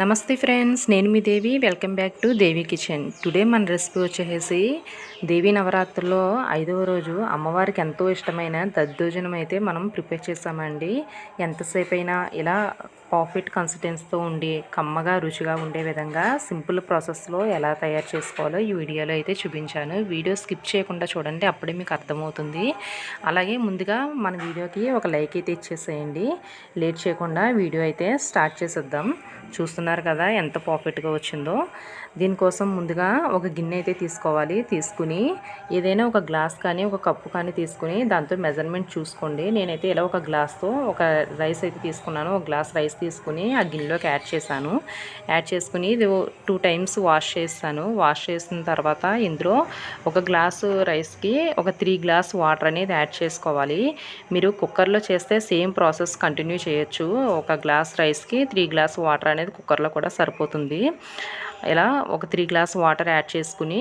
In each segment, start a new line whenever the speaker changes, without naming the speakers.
నమస్తే ఫ్రెండ్స్ నేను మీ Devi. Welcome back to Devi kitchen. Today మన రెసిపీ వచ్చేసి దేవి నవరాత్రుల్లో ఐదవ రోజు అమ్మవారికి ఎంతో ఇష్టమైన దద్దోజనం అయితే మనం ప్రిపేర్ చేసామండి. ఎంతసేపు అయినా ఇలా పాఫిట్ కన్సిస్టెన్సీతో ఉండి కమ్మగా రుచిగా ఉండే విధంగా సింపుల్ ప్రాసెస్లో ఎలా తయారు చేసుకోవాలో ఈ వీడియోలో అయితే చూపించాను. వీడియో స్కిప్ చేయకుండా చూడండి అప్పుడే మీకు అర్థమవుతుంది. అలాగే ముందుగా మన వీడియోకి ఒక లైక్ అయితే ఇచ్చేసేయండి. లేట్ చేయకుండా వీడియో అయితే స్టార్ట్ చేసేద్దాం. చూస్తున్నారు కదా ఎంత పర్ఫెక్ట్గా వచ్చిందో. దీనికోసం ముందుగా ఒక గిన్నె అయితే తీసుకోవాలి. తీసుకుని ఏదైనా ఒక గ్లాస్ కానీ ఒక కప్పు కానీ తీసుకుని దాంతో మెజర్మెంట్ చూసుకోండి. నేనైతే ఇలా ఒక గ్లాస్తో ఒక రైస్ అయితే తీసుకున్నాను. ఒక గ్లాస్ రైస్ తీసుకుని ఆ గిన్నెలోకి యాడ్ చేశాను. యాడ్ చేసుకుని ఇది టూ టైమ్స్ వాష్ చేస్తాను. వాష్ చేసిన తర్వాత ఇందులో ఒక గ్లాసు రైస్కి ఒక త్రీ గ్లాస్ వాటర్ అనేది యాడ్ చేసుకోవాలి. మీరు కుక్కర్లో చేస్తే సేమ్ ప్రాసెస్ కంటిన్యూ చేయొచ్చు. ఒక గ్లాస్ రైస్కి త్రీ గ్లాస్ వాటర్ అనేది కుక్కర్లో కూడా సరిపోతుంది. ఇలా ఒక త్రీ గ్లాస్ వాటర్ యాడ్ చేసుకుని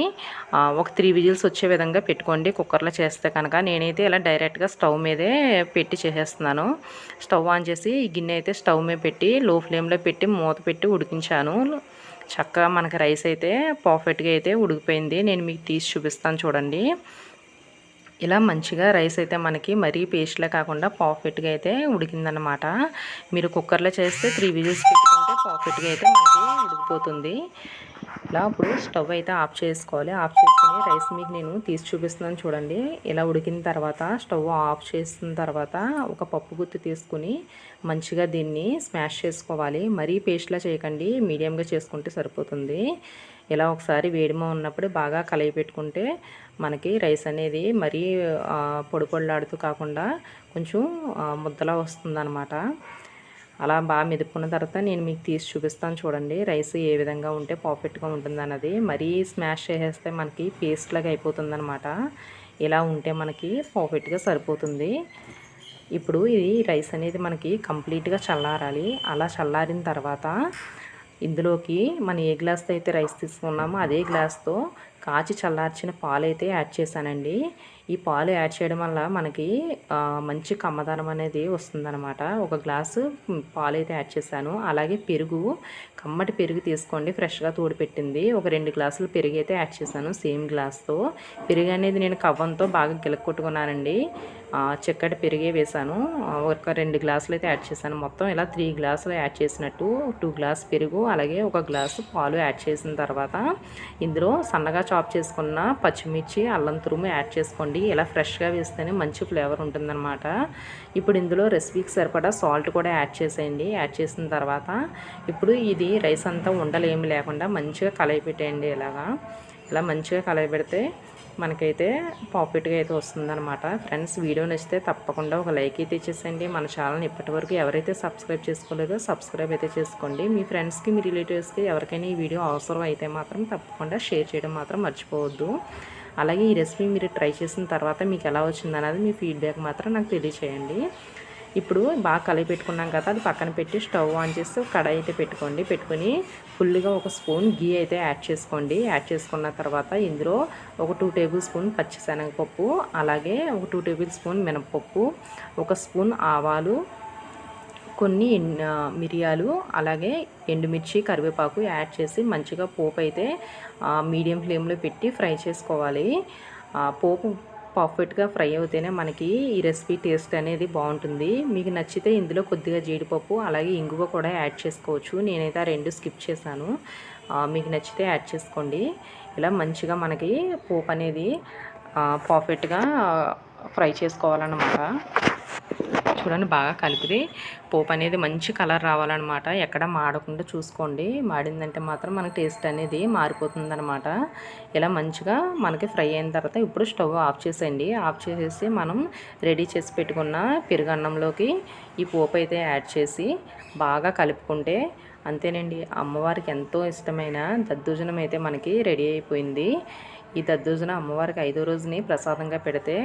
ఒక త్రీ విజిల్స్ వచ్చే విధంగా పెట్టుకోండి. కుక్కర్లో చేస్తే కనుక నేనైతే ఇలా డైరెక్ట్గా స్టవ్ మీదే పెట్టి చేసేస్తున్నాను. స్టవ్ ఆన్ చేసి ఈ గిన్నె అయితే స్టవ్ మీద పెట్టి లో ఫ్లేమ్లో పెట్టి మూత పెట్టి ఉడికించాను. చక్కగా మనకి రైస్ అయితే పర్ఫెక్ట్గా అయితే ఉడికిపోయింది. నేను మీకు తీసి చూపిస్తాను చూడండి. ఇలా మంచిగా రైస్ అయితే మనకి మరీ పేస్ట్లే కాకుండా పర్ఫెక్ట్గా అయితే ఉడికిందనమాట మీరు కుక్కర్లో చేస్తే త్రీ విజిల్స్ పెట్టుకుంటే పర్ఫెక్ట్గా అయితే మనకి ఉడికిపోతుంది. ఇలా ఇప్పుడు స్టవ్ అయితే ఆఫ్ చేసుకోవాలి. ఆఫ్ చేసుకుని రైస్ మీకు నేను తీసి చూపిస్తున్నాను చూడండి. ఇలా ఉడికిన తర్వాత స్టవ్ ఆఫ్ చేసిన తర్వాత ఒక పప్పు గుత్తి తీసుకుని మంచిగా దీన్ని స్మాష్ చేసుకోవాలి. మరీ పేస్ట్లా చేయకండి. మీడియంగా చేసుకుంటే సరిపోతుంది. ఇలా ఒకసారి వేడిమో ఉన్నప్పుడు బాగా కలయి పెట్టుకుంటే మనకి రైస్ అనేది మరీ పొడి పొడిలాడుతూ కాకుండా కొంచెం ముద్దలా వస్తుందన్నమాట. అలా బాగా మెదుపుకున్న తర్వాత నేను మీకు తీసి చూపిస్తాను చూడండి. రైస్ ఏ విధంగా ఉంటే పర్ఫెక్ట్గా ఉంటుంది అన్నది మరీ స్మాష్ చేసేస్తే మనకి పేస్ట్ లాగా ఇలా ఉంటే మనకి పర్ఫెక్ట్గా సరిపోతుంది. ఇప్పుడు ఇది రైస్ అనేది మనకి కంప్లీట్గా చల్లారాలి. అలా చల్లారిన తర్వాత ఇందులోకి మనం ఏ గ్లాస్తో అయితే రైస్ తీసుకున్నామో అదే గ్లాస్తో కాచి చల్లార్చిన పాలు అయితే యాడ్ చేశానండి. ఈ పాలు యాడ్ చేయడం వల్ల మనకి మంచి కమ్మదనం అనేది వస్తుందన్నమాట. ఒక గ్లాసు పాలు అయితే యాడ్ చేశాను. అలాగే పెరుగు కమ్మటి పెరుగు తీసుకోండి. ఫ్రెష్గా తోడిపెట్టింది. ఒక రెండు గ్లాసులు పెరుగు అయితే యాడ్ చేశాను సేమ్ గ్లాస్తో. పెరుగు అనేది నేను కవ్వంతో బాగా గిలక్కొట్టుకున్నానండి చిక్కటి పెరిగే వేసాను ఒక రెండు గ్లాసులు అయితే యాడ్ చేశాను. మొత్తం ఇలా త్రీ గ్లాసులు యాడ్ చేసినట్టు టూ గ్లాస్ పెరుగు అలాగే ఒక గ్లాసు పాలు యాడ్ చేసిన తర్వాత ఇందులో సన్నగా చాప్ చేసుకున్న పచ్చిమిర్చి అల్లం తురుము యాడ్ చేసుకోండి. ఇలా ఫ్రెష్గా వేస్తేనే మంచి ఫ్లేవర్ ఉంటుందన్నమాట. ఇప్పుడు ఇందులో రెసిపీకి సరిపడా సాల్ట్ కూడా యాడ్ చేసేయండి. యాడ్ చేసిన తర్వాత ఇప్పుడు ఇది రైస్ అంతా ఉండలేమి లేకుండా మంచిగా కలయి పెట్టేయండి ఇలాగా. ఇలా మంచిగా కలయి పెడితే మనకైతే ప్రాఫిట్గా అయితే వస్తుందన్నమాట. ఫ్రెండ్స్ వీడియో నచ్చితే తప్పకుండా ఒక లైక్ అయితే ఇచ్చేసేయండి. మన ఛానల్ని ఇప్పటివరకు ఎవరైతే సబ్స్క్రైబ్ చేసుకోలేదో సబ్స్క్రైబ్ అయితే చేసుకోండి. మీ ఫ్రెండ్స్కి మీ రిలేటివ్స్కి ఎవరికైనా ఈ వీడియో అవసరం అయితే మాత్రం తప్పకుండా షేర్ చేయడం మాత్రం మర్చిపోవద్దు. అలాగే ఈ రెసిపీ మీరు ట్రై చేసిన తర్వాత మీకు ఎలా వచ్చిందనేది మీ ఫీడ్బ్యాక్ మాత్రం నాకు తెలియచేయండి. ఇప్పుడు బాగా కలిపి పెట్టుకున్నాం కదా అది పక్కన పెట్టి స్టవ్ ఆన్ చేసి కడాయి అయితే పెట్టుకోండి. పెట్టుకుని ఫుల్గా ఒక స్పూన్ గీ అయితే యాడ్ చేసుకోండి. యాడ్ చేసుకున్న తర్వాత ఇందులో ఒక టూ టేబుల్ స్పూన్ పచ్చిశనగపప్పు అలాగే ఒక టూ టేబుల్ స్పూన్ మినపప్పు ఒక స్పూన్ ఆవాలు కొన్ని మిరియాలు అలాగే ఎండుమిర్చి కరివేపాకు యాడ్ చేసి మంచిగా పోపు అయితే మీడియం ఫ్లేమ్లో పెట్టి ఫ్రై చేసుకోవాలి. పోపు పర్ఫెక్ట్గా ఫ్రై అవుతేనే మనకి ఈ రెసిపీ టేస్ట్ అనేది బాగుంటుంది. మీకు నచ్చితే ఇందులో కొద్దిగా జీడిపప్పు అలాగే ఇంగువ కూడా యాడ్ చేసుకోవచ్చు. నేనైతే ఆ రెండు స్కిప్ చేశాను. మీకు నచ్చితే యాడ్ చేసుకోండి. ఇలా మంచిగా మనకి పోపు అనేది పర్ఫెక్ట్గా ఫ్రై చేసుకోవాలన్నమాట. చూడండి బాగా కలిపితే పోపు అనేది మంచి కలర్ రావాలన్నమాట. ఎక్కడ మాడకుండా చూసుకోండి. మాడిందంటే మాత్రం మనకి టేస్ట్ అనేది మారిపోతుందనమాట ఇలా మంచిగా మనకి ఫ్రై అయిన తర్వాత ఇప్పుడు స్టవ్ ఆఫ్ చేసేయండి. ఆఫ్ చేసేసి మనం రెడీ చేసి పెట్టుకున్న పెరుగన్నంలోకి ఈ పోపు అయితే యాడ్ చేసి బాగా కలుపుకుంటే అంతేనండి. అమ్మవారికి ఎంతో ఇష్టమైన దద్దోజనం అయితే మనకి రెడీ అయిపోయింది. ఈ దద్దోజన అమ్మవారికి ఐదో రోజుని ప్రసాదంగా పెడితే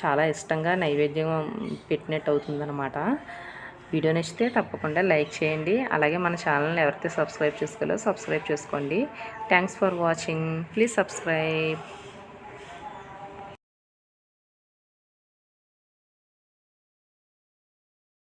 చాలా ఇష్టంగా నైవేద్యం పెట్టినట్టు అవుతుందన్నమాట వీడియో నచ్చితే తప్పకుండా లైక్ చేయండి. అలాగే మన ఛానల్ని ఎవరైతే సబ్స్క్రైబ్ చేసుకోలో సబ్స్క్రైబ్ చేసుకోండి. Thanks for watching. Please subscribe.